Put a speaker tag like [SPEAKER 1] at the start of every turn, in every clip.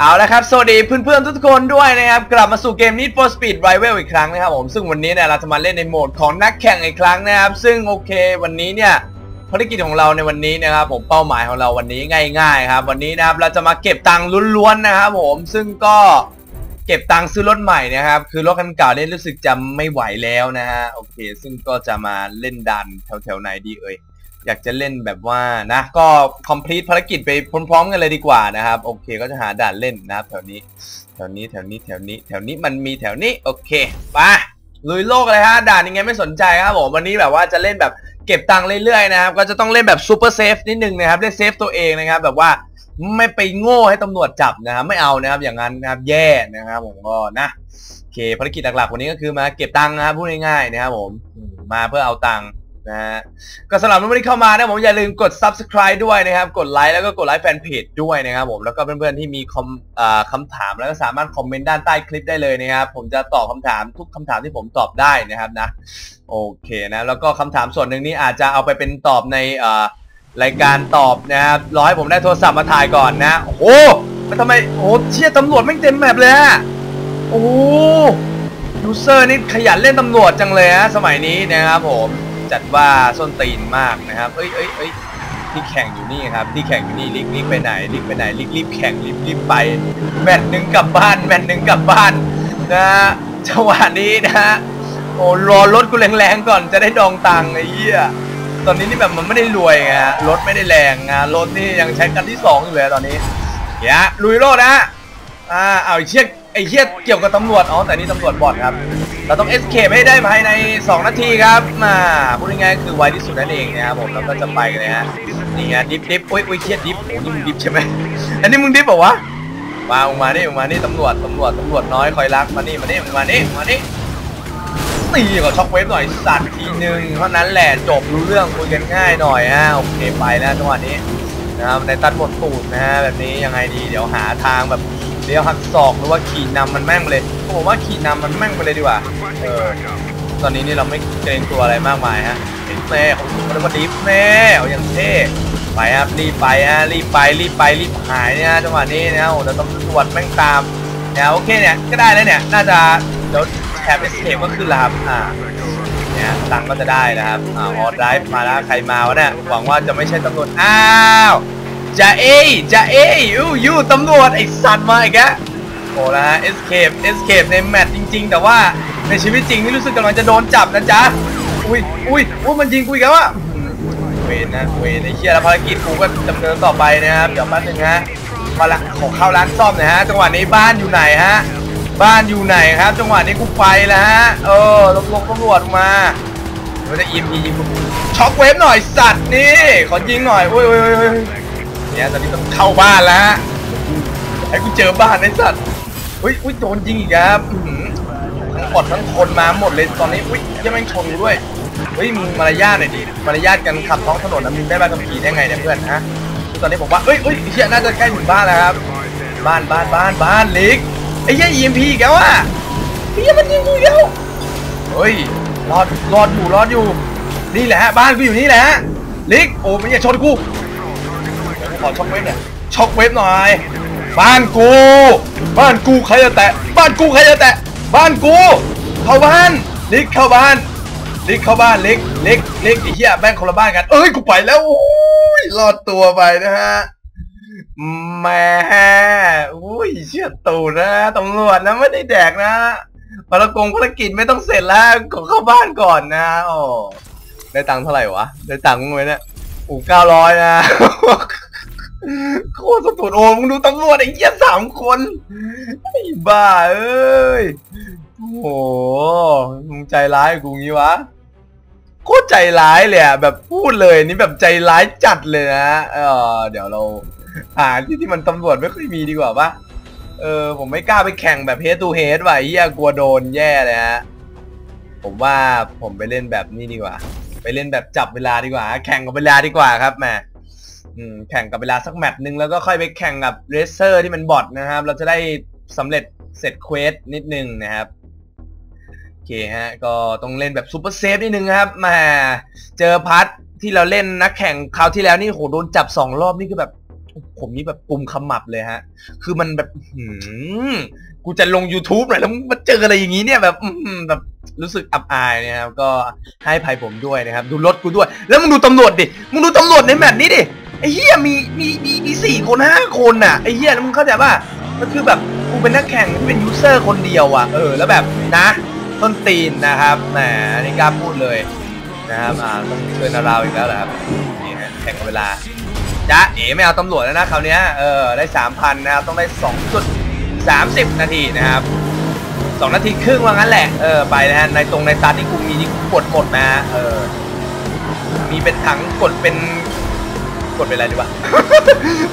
[SPEAKER 1] เอาละครับ สวัสดีเพื่อนๆ ทุกคนด้วยนะครับ กลับมาสู่เกม Need for Speed Rival อีกครั้งนะครับผม ซึ่งวันนี้เนี่ยเราจะมาเล่นในโหมดของนักแข่งอีกครั้งนะครับ ซึ่งโอเค วันนี้เนี่ยภารกิจของเราในวันนี้นะครับผมเป้าหมายของเราวันนี้ง่ายๆครับ วันนี้นะครับเราจะมาเก็บตังค์ล้วนๆนะครับผมซึ่งก็เก็บตังค์ซื้อรถใหม่นะครับ คือรถคันเก่าเนี่ยรู้สึกจะไม่ไหวแล้วนะฮะโอเค ซึ่งก็จะมาเล่นดันแถวๆไหนดีเอ่ย อยากจะเล่นแบบว่านะก็ complete ภารกิจไปพร้อมๆกันเลยดีกว่านะครับ โอเคก็จะหาด่านเล่นนะครับแถวนี้ แถวนี้แถวนี้แถวนี้ แถวนี้มันมีแถวนี้โอเคไปลุยโลกเลยฮะด่านยังไงไม่สนใจครับผมวันนี้แบบว่าจะเล่นแบบเก็บตังค์เรื่อยๆนะครับก็จะต้องเล่นแบบซูเปอร์เซฟนิดนึงนะครับเล่นเซฟตัวเองนะครับแบบว่าไม่ไปโง่ให้ตำรวจจับนะครับไม่เอานะครับอย่างนั้นนะครับแย่นะครับผมก็นะโอเคภารกิจหลักๆวันนี้ก็คือมาเก็บตังค์นะครับพูดง่ายๆนะครับผมมาเพื่อเอาตังค์ นะฮะก็สำหรับท่านที่เข้ามานะผมอย่าลืมกด subscribe ด้วยนะครับ กดไลค์แล้วก็กดไลค์แฟนเพจด้วยนะครับผมแล้วก็เพื่อนๆที่มีคอมอ่าคำถามแล้วก็สามารถคอมเมนต์ด้านใต้คลิปได้เลยนะครับผมจะตอบคำถามทุกคำถามที่ผมตอบได้นะครับนะโอเคนะแล้วก็คำถามส่วนหนึ่งนี้อาจจะเอาไปเป็นตอบในอ่ารายการตอบนะครับรอให้ผมได้โทรศัพท์มาถ่ายก่อนนะโอ้โหแล้วทำไมโอ้เชี่ยตำรวจไม่เต็มแมปเลยอะโอ้ยูเซอร์นี่ขยันเล่นตำรวจจังเลยฮะสมัยนี้นะครับผม จัดว่าส้นตีนมากนะครับ เอ้ยเอ้ยเอ้ยที่แข่งอยู่นี่ครับที่แข่งอยู่นี่ลิกลิกไปไหนลิกไปไหนลิกรีบแข่งรีบรีบไปแมตช์หนึ่งกลับบ้านแมตช์หนึ่งกลับบ้านนะฮะจังหวะนี้นะฮะโอ้รอรถกูแรงๆก่อนจะได้ดองตังไอ้เหี้ยตอนนี้นี่แบบมันไม่ได้รวยไงฮะรถไม่ได้แรงนะรถนี่ยังใช้กันที่สองอยู่เลยตอนนี้เดี๋ยลุยโลดนะอ่าเอาไอ้เชี่ยไอ้เชี่ยเกี่ยวกับตำรวจอ๋อแต่นี่ตำรวจบอดครับ เราต้อง escape ให้ได้ภายใน 2 นาทีครับมาพูดง่ายๆคือไวที่สุดนั่นเองนะครับผมเราก็จะไปกันเลยฮะนี่ไงดิฟดิฟโอ้ยโอ้ยเชี่ยดิฟโอ้นี่มึงดิฟใช่ไหมอันนี้มึงดิฟเปล่าวะมามึงมานี่มึงมานี่ตำรวจตำรวจตำรวจน้อยคอยรักมานี่มานี่มึงมานี่มานี่ตีกับช็อกเวฟหน่อยสัตว์ทีนึงเท่านั้นแหละจบรู้เรื่องคุยกันง่ายหน่อยฮะโอเคไปแล้วจังหวะนี้นะครับในตัดหมดตูดนะฮะแบบนี้ยังไงดีเดี๋ยวหาทางแบบ เลี้ยวหักศอกหรือว่าขี่นำมันแม่งไปเลยผมว่าขี่นำมันแม่งไปเลยดีกว่าเออตอนนี้นี่เราไม่เกรงตัวอะไรมากมายฮะดิฟเน่ของผมเรียกว่าดิฟเน่เอาอย่างเท่ไปครับรีบไปฮะรีบไปรีบไปรีบหายเนี่ยจังหวะนี้นะโอ้เราต้องตรวจแม่งตามเนี่ยโอเคเนี่ยก็ได้แล้วเนี่ยน่าจะเดี๋ยวแถบเอสเคก็ขึ้นแล้วครับอ่าเนี่ยตังก็จะได้นะครับอ่าออดไลฟ์มาแล้วใครมาวะเนี่ยหวังว่าจะไม่ใช่ตำรวจอ้าว จะเอ้ยจะเอ้ยอู้ยูตำรวจไอ้สัตว์มาอีกแล้วโอ้ละฮะ escape escape ในแมตช์จริง ๆ แต่ว่าในชีวิตจริงนี่รู้สึกกำลังจะโดนจับนะจ๊ะ อุ้ยอุ้ยอุ้ยมันยิงกูอีกแล้วอะเวนนะเวนไอ้เชี่ยแล้วภารกิจกูก็ดำเนินต่อไปนะครับ เดี๋ยวแป๊บนึงฮะมาละขอเข้าร้านซ่อมหน่อยฮะ จังหวะนี้บ้านอยู่ไหนฮะ บ้านอยู่ไหนครับ จังหวะนี้กูไปแล้วฮะ เออลงลงตำรวจมามันจะยิงยิงช็อกเวฟหน่อยสัตว์นี่ ขอยิงหน่อยโอ้ยโอ้ยอ้ยโอ้ย เนี่ยตอนนี้ต้องเข้าบ้านแล้วฮะไอ้กูเจอบ้านไอ้สัตว์อุ้ยอุ้ยโดนยิงอีกครับอื้อหือทั้งหมดทั้งคนมาหมดเลยตอนนี้อุ้ยยังไม่งชนกูด้วยเฮ้ยมึงมารยาทหน่อยดิมารยาทกันขับท้องถนนนะมึงได้ใบขับขี่ได้ไงเนี่ยเพื่อนฮะคือตอนนี้ผมว่าเอ้ยเอ้ยเฮียน่าจะใกล้ถึงบ้านแล้วครับบ้านบ้านบ้านบ้านลิกไอ้เหี้ย EMP อีกแล้วอะเหี้ยมันยิงกูอีกแล้วเฮ้ยรอดรอดอยู่รอดอยู่นี่แหละฮะบ้านกูอยู่นี่แหละฮะลิกโอ้ไม่อย่าชนกู อช็อกเวฟหน่อยช็อกเวฟหน่อยบ้านกู บ้านกูใครจะแตะ บ้านกูใครจะแตะ บ้านกู เข้าบ้าน ลิกเข้าบ้าน ลิกเข้าบ้านลิกลิกลิกไอ้เหี้ยแม่งคนละบ้านกัน เอ้ยกูไปแล้วโอ้ยรอดตัวไปนะฮะแหม่อุ้ยเชื่อตูนะตำรวจนะไม่ได้แดกนะภารกงภารกิจไม่ต้องเสร็จแล้วขอเข้าบ้านก่อนนะโอ้ได้ตังค์เท่าไหร่วะ ได้ตังค์มั้งไหมเนี่ยอู้เก้าร้อยนะ โคตรสตูดโอ้มึงดูตำรวจไอ้เหี้ยสามคนไอ้บ้าเอ้ยโอ้โหมึงใจร้ายกับกูงี้วะโคตรใจร้ายเลยอะแบบพูดเลยนี่แบบใจร้ายจัดเลยนะเออเดี๋ยวเราหาที่ที่มันตำรวจไม่ค่อยมีดีกว่าปะเออผมไม่กล้าไปแข่งแบบเฮด t ูเฮดว่ะไอ้เฮียกลัวโดนแย่เลยฮะผมว่าผมไปเล่นแบบนี้ดีกว่า ไปเล่นแบบจับเวลาดีกว่า แข่งกับเวลาดีกว่าครับแมอืม แข่งกับเวลาสักแมตช์หนึ่งแล้วก็ค่อยไปแข่งกับเรสเซอร์ที่มันบอทนะครับ เราจะได้สำเร็จเสร็จเควสนิดนึงนะครับโอเคฮะ ก็ต้องเล่นแบบซูเปอร์เซฟนิดนึงครับมาเจอพัทที่เราเล่นนักแข่งคราวที่แล้วนี่โหโดนจับสองรอบนี่คือแบบ ผมนี่แบบปุ่มขมับเลยฮะ คือมันแบบหืมกูจะลง YouTube หน่อยแล้วมาเจออะไรอย่างนี้เนี่ยแบบแบบรู้สึกอับอายนะครับ ก็ให้ภัยผมด้วยนะครับ ดูรถกูด้วย แล้วมึงดูตำรวจดิ มึงดูตำรวจในแมตช์นี้ดิ เหี้ยมีมีมีมีสี่คนห้าคนน่ะไอ้เหี้ยแล้วมึงเข้าใจป่ะมันคือแบบกูเป็นนักแข่งเป็นยูเซอร์คนเดียวอะเออแล้วแบบนะต้นตีนนะครับแหมอันนี่กล้าพูดเลยนะครับอ่าต้องเชิญเราอีกแล้วเหรอครับนี่ฮะแข่งกับเวลาจ้าเอ๋ไม่เอาตำรวจแล้วนะคราวนี้เออได้สามพันนะครับต้องได้สองจุดสามสิบนาทีนะครับสองนาทีครึ่งว่างั้นแหละเออไปนะฮะในตรงในตาที่กูมีนี่กูกดหมดนะฮะเออมีเป็นถังกดเป็น กดเป็นอะไรดีวะ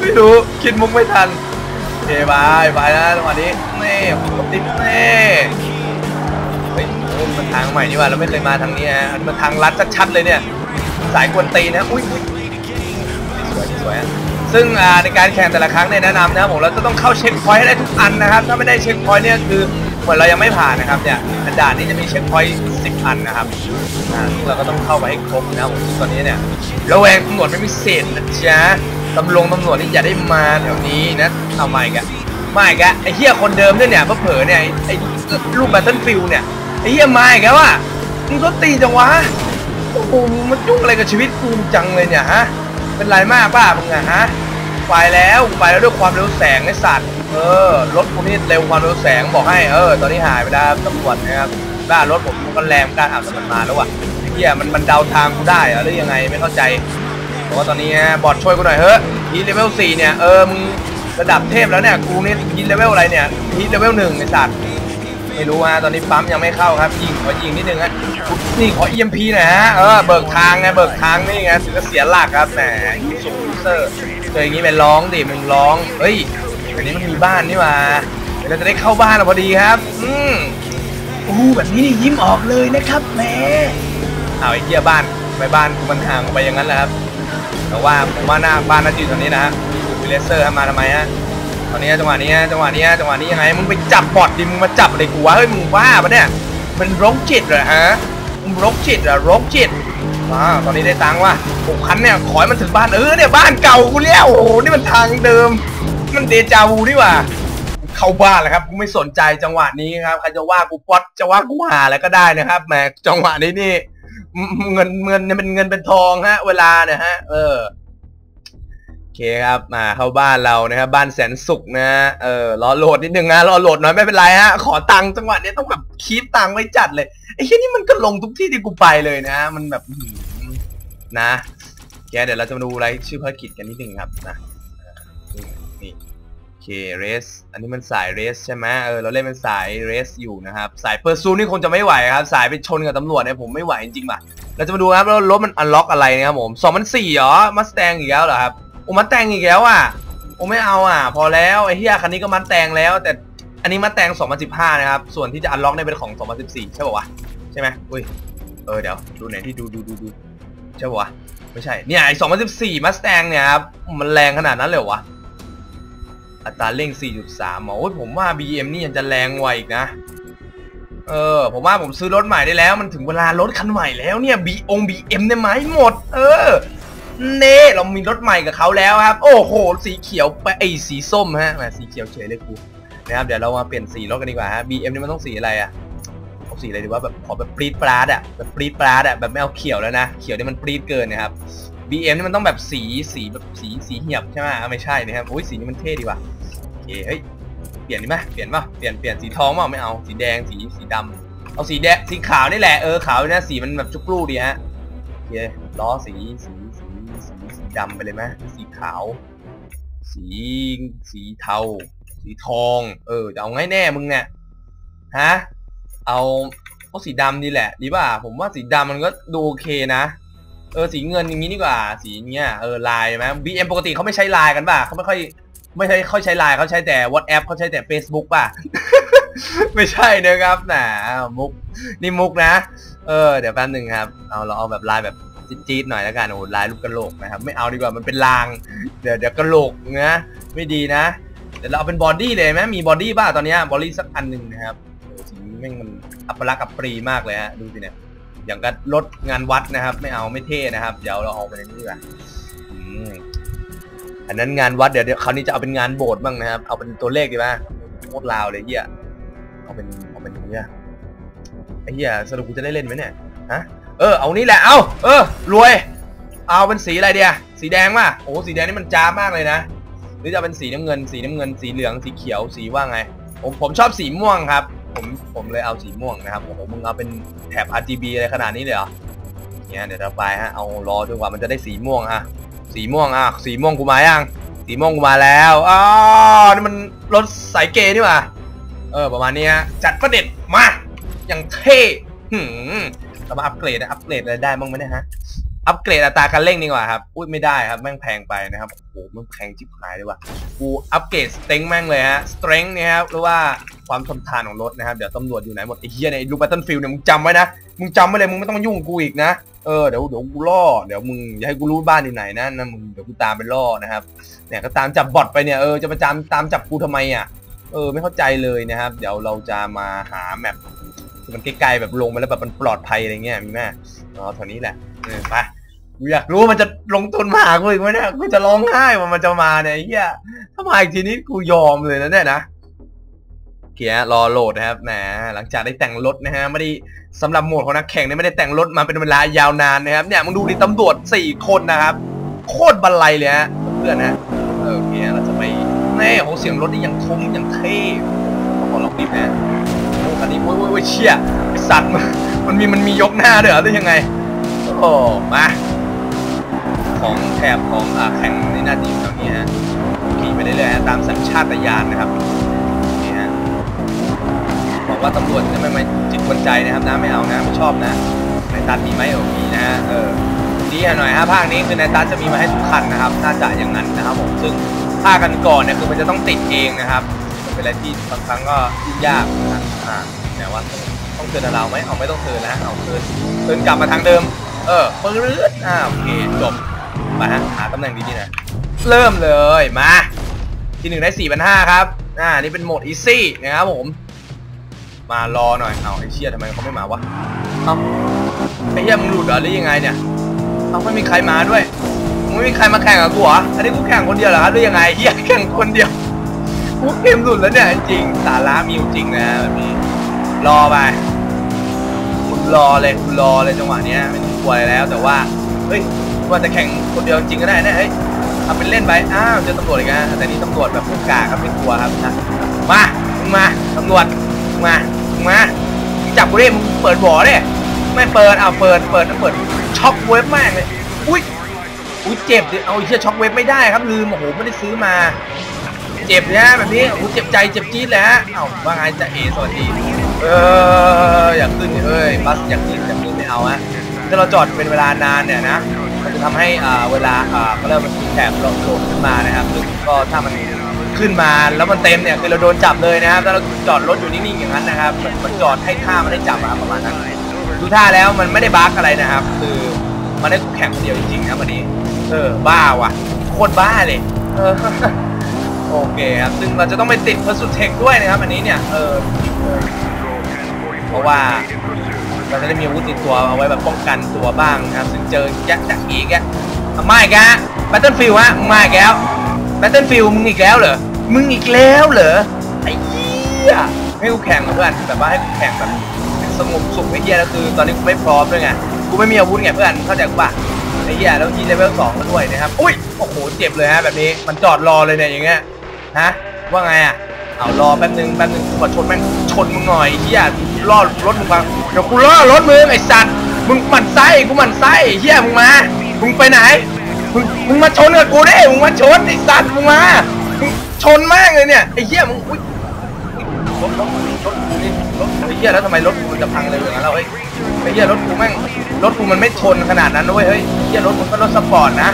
[SPEAKER 1] ไม่รู้ คิดมุกไม่ทันโอเคบายบายนะจังหวะนี้นี่กดติ๊บนี่เฮ้ยโอ้มันทางใหม่นี่ว่าเราไม่เคยมาทางนี้ฮะอันนี้มันทางลัดชัดๆเลยเนี่ย สายกวนตีนะอุ้ยอุ้ยสวยสวยอะซึ่งในการแข่งแต่ละครั้งเนี่ยแนะนำนะครับผมเราจะต้องเข้าเช็คพอยต์ให้ได้ทุกอันนะครับ ถ้าไม่ได้เช็คพอยต์เนี่ยคือ เหมือนเรายังไม่ผ่านนะครับเนี่ยด่านนี้จะมีเช็คพอยต์สิบอันนะครับอ่าซึ่งเราก็ต้องเข้าไปให้ครบนะครับผมซึ่งตอนนี้เนี่ยระแวงตำรวจไม่มีเศษนะจ๊ะตำรวจตำรวจนี่อย่าได้มาแถวนี้นะเอาใหม่กันมาอีกะไอ้เหี้ยคนเดิมด้วยเนี่ยเผลอเนี่ยไอ้รูปแบทเทิลฟิลเนี่ยไอ้เหี้ยมาอีกแล้วอะมึงก็ตีจังวะโอ้โหมันยุ่งอะไรกับชีวิตกูจังเลยเนี่ยฮะเป็นไรมากป้ามึงอะฮะไปแล้วไปแล้วด้วยความเร็วแสงไอ้สัตว์ เออรถกูนี่เร็วความเร็วแสงบอกให้เออตอนนี้หายไปแล้วตำรวจนะครับด้ารถผมมันก็แรงกล้าอ่านแต่มันมาแล้วว่ะไอ้เฮียมันมันเดาทางกูได้เหรอหรือยังไงไม่เข้าใจบอกว่าตอนนี้บอดช่วยกูหน่อยเฮ้ยฮีเลเวลสี่เนี่ยเออมึงระดับเทพแล้วเนี่ยกูนี่ฮีเลเวลอะไรเนี่ยฮีเลเวลหนึ่งไอ้สัตว์ไม่รู้ฮะตอนนี้ปั๊มยังไม่เข้าครับยิงขอยิงนิดนึงฮะนี่ขอ EMP หน่อยฮะเออเบิกทางไงเบิกทางนี่ไงถึงจะเสียหลักครับแหมสูงเซอร์เจออย่างนี้ไปร้องดิมึงร้องเฮ้ย อันนี้มันมีบ้านนี่มาเดี๋ยวเราจะได้เข้าบ้านเราพอดีครับ อืมอู้แบบนี้นี่ยิ้มออกเลยนะครับแหมเอาไอ้เหี้ยบ้านไปบ้านกูมันห่างออกไปอย่างนั้นแหละครับ แต่ว่าผมว่าหน้าบ้านน่าจะอยู่ตรงนี้นะฮะมีเลเซอร์มาทำไมฮะตอนนี้จังหวะนี้จังหวะนี้จังหวะนี้ยังไงมึงไปจับบอดดิมึงมาจับอะไรกูวะเฮ้ยมึงบ้าปะเนี่ยมันโรคจิตเหรอฮะมึงโรคจิตเหรอโรคจิตว้าตอนนี้ได้ตังค์ว่ะหกคันเนี่ยขอให้มันถึงบ้านเออเนี่ยบ้านเก่ากูแล้วโอ้โหนี่มันทางเดิม มันเดจาวูนี่หว่า เข้าบ้านแล้วครับกูไม่สนใจจังหวะนี้ครับใครจะว่ากูป๊อตจะว่ากูหาอะไรก็ได้นะครับแหมจังหวะนี้นี่เงินเงินเนี่ยเป็นเงินเป็นทองฮะ เวลาเนี่ยฮะ เออโอเคครับมาเข้าบ้านเรานะครับบ้านแสนสุขนะเออรอโหลดนิดนึงนะรอโหลดหน่อยไม่เป็นไรฮะขอตังค์จังหวะนี้ต้องแบบคีปตังค์ไว้จัดเลยไอ้ที่นี่มันก็ลงทุกที่ที่กูไปเลยนะ มันแบบนะโอเดี๋ยวเราจะมาดูรายชื่อภารกิจกันนิดนึงครับนะ เคเรสอันนี้มันสายเรสใช่ไหมเออเราเล่นเป็นสายเรสอยู่นะครับ สายเปอร์ซูนี่คงจะไม่ไหวครับ สายไปชนกับตำรวจเนี่ยผมไม่ไหวจริงๆป่ะเราจะมาดูครับรถมันอันล็อกอะไรนะครับผม2004เหรอมาสแตงอีกแล้วเหรอครับโอ้มันแต่งอีกแล้วอะโอ้ไม่เอาอะ พอแล้วไอ้เฮียคันนี้ก็มันแต่งแล้ว แต่อันนี้มันแต่ง2015นะครับส่วนที่จะอันล็อกเนี่ยเป็นของ2014ใช่ป่าวะใช่ไหมอุ้ยเออเดี๋ยวดูไหนที่ดูดูดูดูใช่ป่าวะไม่ใช่เนี่ยไอ้2014มาสแตงเนี่ยครับมันแรงขนาดนั้นเลยวะ อัตราเร่ง 4.3อ๋อโอ้ยผมว่า BM นี่ยังจะแรงกว่าอีกนะ เออ ผมว่าผมซื้อรถใหม่ได้แล้ว มันถึงเวลารถคันใหม่แล้วเนี่ย B อง BM เนี่ยไหมหมด เออ เน่เรามีรถใหม่กับเขาแล้วครับ โอ้โห สีเขียวไปไอ้สีส้มฮะแหมสีเขียวเฉยเลยกูนะครับ เดี๋ยวเรามาเปลี่ยนสีรถกันดีกว่าฮะ BM นี่มันต้องสีอะไรอะเอาสีอะไรดีว่าแบบขอแบบปรีดปราดอะแบบปรีดปราดอะแบบไม่เอาเขียวแล้วนะ เขียวนี่มันปรีดเกินนะครับ BM นี่มันต้องแบบสีสีแบบสีสีเหียบใช่ไหมอะไม่ใช่นะครับโอ้ยสีนี้มันเท่ดีว่ะโอเคเฮ้ยเปลี่ยนดีไหมเปลี่ยนป่ะเปลี่ยนเปลี่ยนสีทองเปล่าไม่เอาสีแดงสีสีดำเอาสีแดงสีขาวนี่แหละเออขาวเนี่ยสีมันแบบจุกลูดีฮะโอเคล้อสีสีสีสีสีดำไปเลยไหมสีขาว สีสีเทา สีทอง เออจะเอาไงแน่มึงเนี่ยฮะเอาเอาสีดำดีแหละดีป่ะผมว่าสีดำมันก็ดูโอเคนะ เออสีเงินอย่างนี้ดีกว่า สีเนี้ยเออลายไหม BM ปกติเขาไม่ใช้ไลน์กันป่ะเขาไม่ค่อยไม่ใช่เขาใช้ไลน์เขาใช้แต่ WhatsApp เขาใช้แต่ Facebook ป่ะ ไม่ใช่นะครับนะมุกนี่มุกนะ เออเดี๋ยวแป๊บหนึ่งครับ เอาเราเอาแบบลายแบบจี๊ดๆหน่อยแล้วกันโอ้โหลายรูปกระโหลกนะครับ ไม่เอาดีกว่ามันเป็นลาง เดี๋ยวเดี๋ยวกระโหลกนะไม่ดีนะ เดี๋ยวเราเอาเป็นบอดี้เลยไหมมีบอดี้ป่ะตอนเนี้บอดี้สักอันหนึ่งนะครับสีแม่งมันอัปลักษณ์อัปรีมากเลยฮะดูสิเนี่ย อย่างกับรถงานวัดนะครับ ไม่เอาไม่เท่นะครับ เดี๋ยวเราเอาไปในนี้ดีกว่าอันนั้นงานวัดเดี๋ยวคราวนี้จะเอาเป็นงานโบสถ์บ้างนะครับ เอาเป็นตัวเลขดีไหมโคตรลาวเลยเฮียเอาเป็นเอาเป็นอย่างเงี้ยไอ้เฮียสรุปกูจะได้เล่นไหมเนี่ยฮะเออเอานี่แหละเอาเออรวย เอาเป็นสีอะไรเดียสีแดงป่ะโอ้สีแดงนี่มันจ้ามากเลยนะหรือจะเป็นสีน้ำเงิน สีน้ำเงิน สีเหลืองสีเขียวสีว่าไงผมผมชอบสีม่วงครับ ผมผมเลยเอาสีม่วงนะครับโอ้โหมึงเอาเป็นแถบ RGB อะไรขนาดนี้เลยเหรอเนี่ยเดี๋ยวเราไปฮะเอารอจนกว่ามันจะได้สีม่วงฮะสีม่วงอะสีม่วงกูมายังสีม่วงกูมาแล้วอ๋อนี่มันรถสายเกย์นี่หว่าเออประมาณนี้ฮะจัดประเด็ดมาอย่างเท่หืมเรามาอัปเกรดนะอัปเกรดอะไรได้บ้างไหมเนี่ยฮะ อัปเกรดอัตราการเร่งดีกว่าครับ อุ้ยไม่ได้ครับ แม่งแพงไปนะครับ โอ้โหมันแพงจิบหายเลยว่ะ กูอัปเกรดสเต็งแม่งเลยฮะ สเต็งเนี่ยครับหรือว่าความทนทานของรถนะครับ เดี๋ยวตำรวจอยู่ไหนหมดไอ้เหี้ยในลูกแบตเทิลฟิลเนี่ยมึงจำไว้นะ มึงจำไว้เลย มึงไม่ต้องมายุ่งกูอีกนะ เออ เดี๋ยวเดี๋ยวกูล่อ เดี๋ยวมึงอย่าให้กูรู้บ้านอยู่ไหนนะนะมึงเดี๋ยวกูตามไปล่อนะครับ เนี่ยก็ตามจับบอทไปเนี่ย เออ จะมาตามตามจับกูทำไมอะ เออ ไม่เข้าใจเลยนะครับ เดี๋ยวเราจะมาหาแมปมันใกล้ๆแบบลงไปแล้วแบบมันปลอดภัยอะไรเงี้ยมีไหมอ๋อแถวนี้แหละ ไป กูอยากรู้ว่ามันจะลงทุนมาหากูอีกไหมเนี่ยกูจะร้องไห้ว่ามันจะมาเนี่ยไอ้เฮียถ้ามาอีกทีนี้กูยอมเลยนะเนี่ยนะเคฮะรอโหลดนะครับแหมหลังจากได้แต่งรถนะฮะไม่ได้สำหรับโหมดของนักแข่งเนี่ยไม่ได้แต่งรถมาเป็นเวลายาวนานนะครับ เนี่ยมึงดูดิตำรวจสี่คนนะครับ โคตรบันไลเลยฮะเพื่อนนะเออโอเคเราจะไปแน่โหเสียงรถนี่ย่างทุ้มย่างเท่ขอลองดิบนะโอ้คันนี้โอ้ยโอ้ยเชี่ยไอสัตว์มันมันมีมันมียกหน้าด้วยเหรอหรือยังไงโอ้มา ของแถบของอแข่งในหน้าดีแถวนี้ฮะขี่ไปเรื่อยๆฮะตามสัญชาตญาณนะครับนี่ฮะบอกว่าตำรวจจะไม่มาจิตกวนใจนะครับนะไม่เอานะไม่ชอบนะในตัดมีไหมโอ้มีนะฮะเออดีหน่อยฮะภาคนี้คือในตัดจะมีมาให้ทุกคันนะครับน่าจะอย่างนั้นนะครับผมซึ่งภาคกันก่อนเนี่ยคือมันจะต้องติดเองนะครับเป็นอะไรที่บางครั้งก็ยากนะอ่าแต่ว่าต้องเตือนเราไหมเอาไม่ต้องเตือนแล้วเอาเตือนเตือนกลับมาทางเดิม เออปื๊ดอ่าโอเคจบ มาหาตำแหน่งดีๆนะเริ่มเลยมา ที่หนึ่งได้สี่พันห้าครับ อ่า นี่เป็นโหมดอีซี่นะครับผม มารอหน่อย เอาไอ้เชี่ยทำไมเขาไม่มาวะเอาไอ้เหี้ยมึงหลุดเหรอหรือยังไงเนี่ยเอาไม่มีใครมาด้วยมึงไม่มีใครมาแข่งกับกูเหรออันนี้กูแข่งคนเดียวเหรอครับหรือยังไงเหี้ยแข่งคนเดียวกูเกมหลุดแล้วเนี่ยจริงสาระมีอยู่จริงนะแบบนี้ รอไปคุณรอเลยคุณรอเลยจังหวะเนี้ยไม่ต้องกลัวอะไรแล้ว แต่ว่าเฮ้ย ว่าจะแข่งคนเดียวจริงก็ได้นะเฮ้ยทำเป็นเล่นไปอ้าวเจอตำรวจอีกนะแต่นี่ตำรวจแบบพวกกาครับไม่กลัวครับนะมามึงมาตำรวจมามาจับกูดิมึงเปิดบ่อดิไม่เปิดเอาเปิดเปิดเปิดช็อกเวฟแม่งเลยอุ้ยอุ้ยเจ็บเอาไอ้เชี่ยช็อกเวฟไม่ได้ครับลืมโอ้โหไม่ได้ซื้อมา เจ็บเนี่ยแบบนี้โอ้โหเจ็บใจเจ็บจี๊ดเลยฮะเอ้าว่าไงจะเอสวัสดีเอออยากขึ้นเอ้ยบัสอยากขึ้นอยากขึ้นไม่เอาฮะถ้าเราจอดเป็นเวลานานเนี่ยนะ จะทำให้เวลาอ่าเริ่มมันแถบโหลดโหลดขึ้นมานะครับซึ่งก็ถ้ามันขึ้นมาแล้วมันเต็มเนี่ยคือเราโดนจับเลยนะครับถ้าเราจอดรถอยู่นิ่งๆอย่างนั้นนะครับเหมือนมันจอดให้ท่ามันได้จับประมาณนั้นดูท่าแล้วมันไม่ได้บั๊กอะไรนะครับ คือมันได้แข่งคนเดียวจริงๆนะวันนี้เออบ้าว่ะโคตรบ้าเลยเออโอเคครับซึ่งเราจะต้องไปติดเพอร์สุดเทคด้วยนะครับอันนี้เนี่ยเออเออเพราะว่า เราจะได้มีอาวุธติดตัวเอาไว้แบบป้องกันตัวบ้างนะครับซึ่งเจอแยะจากอีกแกมาอีกแล้วแบตเทิลฟิลฮะมึงมาอีกแล้วแบตเทิลฟิลมึงอีกแล้วเหรอมึงอีกแล้วเหรอไอ้เหี้ยให้กูแข่งเพื่อนแบบว่าให้กูแข่งแบบสงบสุขไอ้เหี้ยแล้วคือ ตอนนี้กูไม่พร้อมด้วยไงกูไม่มีอาวุธไงเพื่อนเข้าใจกูป่ะไอ้เหี้ยแล้วทีเลเวลสองมาด้วยนะครับอุ้ยโอ้โหเจ็บเลยฮะแบบนี้มันจอดรอเลยเนี่ยอย่างเงี้ยฮะว่าไงอะ เอารอแป๊บนึงแป๊บนึงกูขอชนแม่งชนมึงหน่อยเฮียรอรถมึงฟังเดี๋ยวกูล่อรถมึงไอ้สัตว์มึงหมั่นไส้กูหมั่นไส้เฮียมึงมามึงไปไหนมึงมึงมาชนกับกูไดิมึงมาชนไอ้สัตว์มึงมามึงชนมากเลยเนี่ยไอ้เฮียมึงอุ้ยรถรถรถนี่รถไอ้เฮียแล้วทำไมรถกูมันจะพังเลยอย่างนั้นเราเฮ้ยไอ้เฮียรถกูแม่งรถกูมันไม่ชนขนาดนั้นนะเว้ยเฮ้ยไอ้เฮียรถมันก็รถสปอร์ตนะ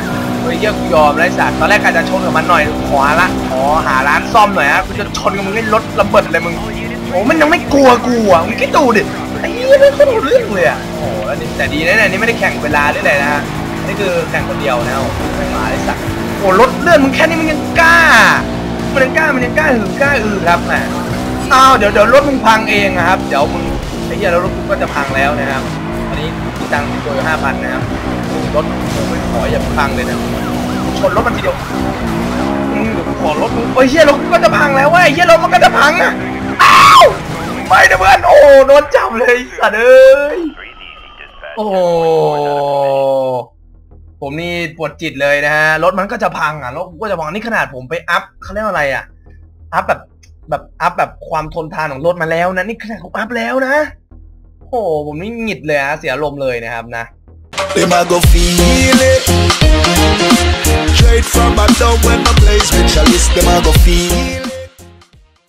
[SPEAKER 1] ฮ้ยเยี่ยกูยอมไรสัตว์ตอนแรกการจะชนกับมันหน่อยขอละขอหาร้านซ่อมหน่อยฮะกูจะชนกับมึงให้รถระเบิดเลยมึงโอ้มันยังไม่กลัวกูอะมึงคิดดูดิไอ้เหี้ยไม่เข้าเรื่องเลยอะโอ้แล้วนี่แต่ดีนะเนี่ยนี่ไม่ได้แข่งเวลาหรืออะไรนะฮะนี่คือแข่งคนเดียวนะโอ้ไม่มาไรสัตว์โอ้รถเลื่อนมึงแค่นี้มึงยังกล้ามันยังกล้ามันยังกล้าหือกล้าอือครับแหมอ้าวเดี๋ยวเดี๋ยวรถมึงพังเองอะครับเดี๋ยวมึงไอ้เหี้ยแล้วรถกูก็จะพังแล้วนะครับอันนี้ตังค์ติดตัวห้าพันนะครับรถผมไม่ ขออย่าพังเลยนะชนรถมันทีเดียวขอรถมึงโอ้ยเฮียรถกูก็จะพังแล้วเว้ยเฮียรถมันก็จะพังอะอ้าวไม่นะเพื่อนโอ้โดนจับเลยสัตว์เอ้ยโอ้ผมนี่ปวดจิตเลยนะฮะรถมันก็จะพังอะรถก็จะพังนี่ขนาดผมไปอัพเขาเรียกว่าอะไรอะอัพแบบแบบอัพแบบความทนทานของรถมาแล้วนะนี่ขนาดผมอัพแล้วนะโอ้ผมนี่หงิดเลยฮะเสียลมเลยนะครับนะ
[SPEAKER 2] Them a go feel it. Straight from a down when my blaze specialist, them a go feel